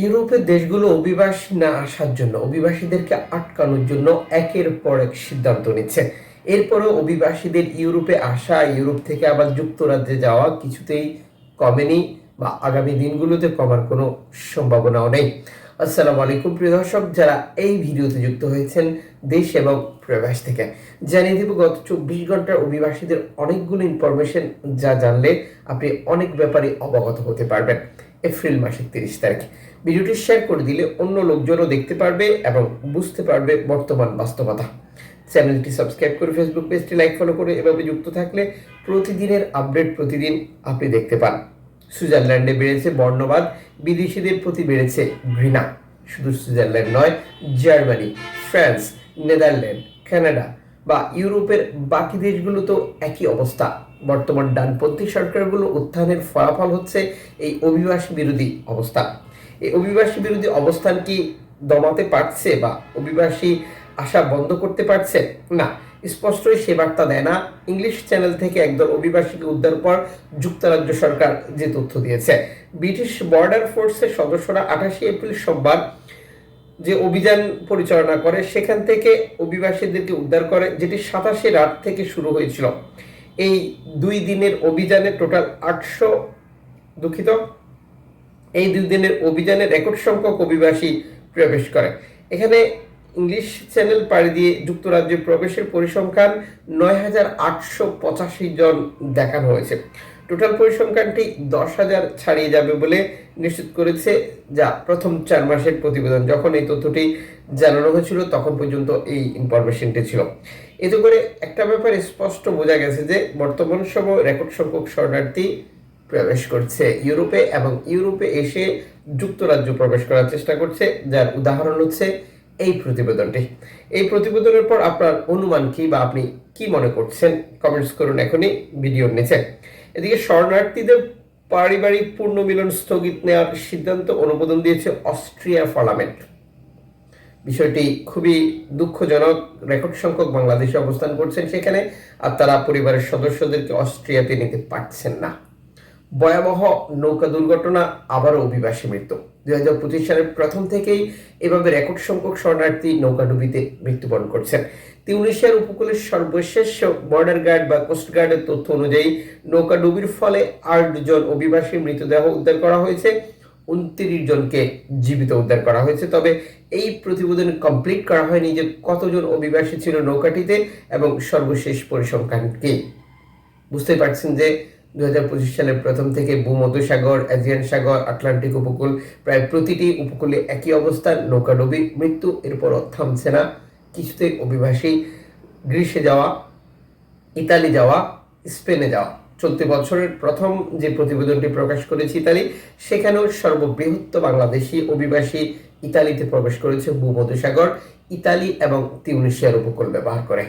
ইউরোপের দেশগুলো অভিবাসী না আসার জন্য, অভিবাসীদেরকে আটকানোর জন্য একের পর এক সিদ্ধান্ত নিচ্ছে। এরপরে অভিবাসীদের ইউরোপে আসা, ইউরোপ থেকে আবার যুক্তরাজ্যে যাওয়া কিছুতেই কমেনি বা আগামী দিনগুলোতে কমার কোনো সম্ভাবনাও নেই। আসসালামু আলাইকুম, প্রিয় দর্শক, যারা এই ভিডিওতে যুক্ত হয়েছেন দেশ এবং প্রবাস থেকে। জানিয়ে দেব, গত চব্বিশ ঘণ্টার অভিবাসীদের অনেকগুলো ইনফরমেশন যা জানলে আপনি অনেক ব্যাপারে অবগত হতে পারবেন। এপ্রিল মাসের তিরিশ তারিখ। ভিডিওটি শেয়ার করে দিলে অন্য লোকজনও দেখতে পারবে এবং বুঝতে পারবে বর্তমান বাস্তবতা। চ্যানেলটি সাবস্ক্রাইব করে ফেসবুক পেজটি লাইক ফলো করে এভাবে যুক্ত থাকলে প্রতিদিনের আপডেট প্রতিদিন আপনি দেখতে পান। সুইজারল্যান্ডে বেড়েছে বর্ণবাদ, বিদেশিদের প্রতি বেড়েছে ঘৃণা। শুধু সুইজারল্যান্ড নয়, জার্মানি, ফ্রান্স, নেদারল্যান্ড, কানাডা বা ইউরোপের বাকি দেশগুলো তো একই অবস্থা। বর্তমান ডানপন্থী সরকারগুলো উত্থানের ফলাফল হচ্ছে এই অভিবাসী বিরোধী অবস্থা। এই অভিবাসী বিরোধী অবস্থান কি দমাতে পারছে বা অভিবাসী আসা বন্ধ করতে পারছে? না, স্পষ্টই সে বার্তা দেয় না। ইংলিশ চ্যানেল থেকে একদল অভিবাসীকে উদ্ধার পর যুক্তরাজ্য সরকার যে তথ্য দিয়েছে। ব্রিটিশ বর্ডার ফোর্সের সদস্যরা আঠাশে এপ্রিল সোমবার যে অভিযান পরিচালনা করে, সেখান থেকে অভিবাসীদেরকে উদ্ধার করে, যেটি সাতাশে রাত থেকে শুরু হয়েছিল। এই দুই দিনের অভিযানে টোটাল আটশো দুঃখিত। এই দুই দিনের অভিযানে রেকর্ড সংখ্যক অভিবাসী প্রবেশ করে। এখানে ইংলিশ চ্যানেল পাড়ি দিয়ে যুক্তরাজ্যে প্রবেশের পরিসংখ্যান নয় হাজার আটশো পঁচাশি জন দেখানো হয়েছে। টোটাল পরিসংখ্যানটি দশ হাজার ছাড়িয়ে যাবে বলে নিশ্চিত করেছে যা প্রথম চার মাসের প্রতিবেদন। যখন এই তথ্যটি জানানো হয়েছিল, তখন পর্যন্ত এই ইনফরমেশনটি ছিল। এতে করে একটা ব্যাপার স্পষ্ট বোঝা গেছে যে বর্তমান সময় রেকর্ড সংখ্যক শরণার্থী প্রবেশ করছে ইউরোপে এবং ইউরোপে এসে যুক্তরাজ্য প্রবেশ করার চেষ্টা করছে, যার উদাহরণ হচ্ছে এই প্রতিবেদনটি। এই প্রতিবেদনের পর আপনার অনুমান কি বা আপনি কি মনে করছেন? কমেন্টস করুন এখনই ভিডিওর নিচে। এদিকে শরণার্থীদের পারিবারিক পুনর্মিলন স্থগিত নেওয়ার সিদ্ধান্ত অনুমোদন দিয়েছে অস্ট্রিয়া পার্লামেন্ট। বিষয়টি খুবই দুঃখজনক। রেকর্ড সংখ্যক বাংলাদেশে অবস্থান করছেন সেখানে, আর তারা পরিবারের সদস্যদেরকে অস্ট্রিয়াতে নিতে পারছেন না। ভয়াবহ নৌকা দুর্ঘটনা, আবারও অভিবাসী মৃত্যু। দুই হাজার পঁচিশ সালের প্রথম থেকেই এভাবে রেকর্ড সংখ্যক শরণার্থী নৌকাডুবিতে মৃত্যুবরণ করছেন। তিউনিশিয়ার উপকূলের সর্বশেষ বর্ডার গার্ড বা কোস্ট গার্ডের তথ্য অনুযায়ী নৌকাডুবির ফলে আট জন অভিবাসী মৃতদেহ উদ্ধার করা হয়েছে, উনত্রিশ জনকে জীবিত উদ্ধার করা হয়েছে। তবে এই প্রতিবেদন কমপ্লিট করা হয়নি যে কতজন অভিবাসী ছিল নৌকাটিতে এবং সর্বশেষ পরিসংখ্যান কি বুঝতে পারছেন যে দু হাজার পঁচিশ সালের প্রথম থেকে ভূমধ্যসাগর এজিয়ান সাগর, আটলান্টিক উপকূল, প্রায় প্রতিটি উপকূলে একই অবস্থা নৌকাডুবি মৃত্যু, এরপর থামছে না কিছুতে অভিবাসী গ্রীসে যাওয়া, ইতালি যাওয়া, স্পেনে যাওয়া। চলতি বছরের প্রথম যে প্রতিবেদনটি প্রকাশ করেছে ইতালি, সেখানেও সর্ববৃহৎ বাংলাদেশি অভিবাসী ইতালিতে প্রবেশ করেছে ভূমধ্যসাগর ইতালি এবং তিউনিশিয়ার উপকূল ব্যবহার করে।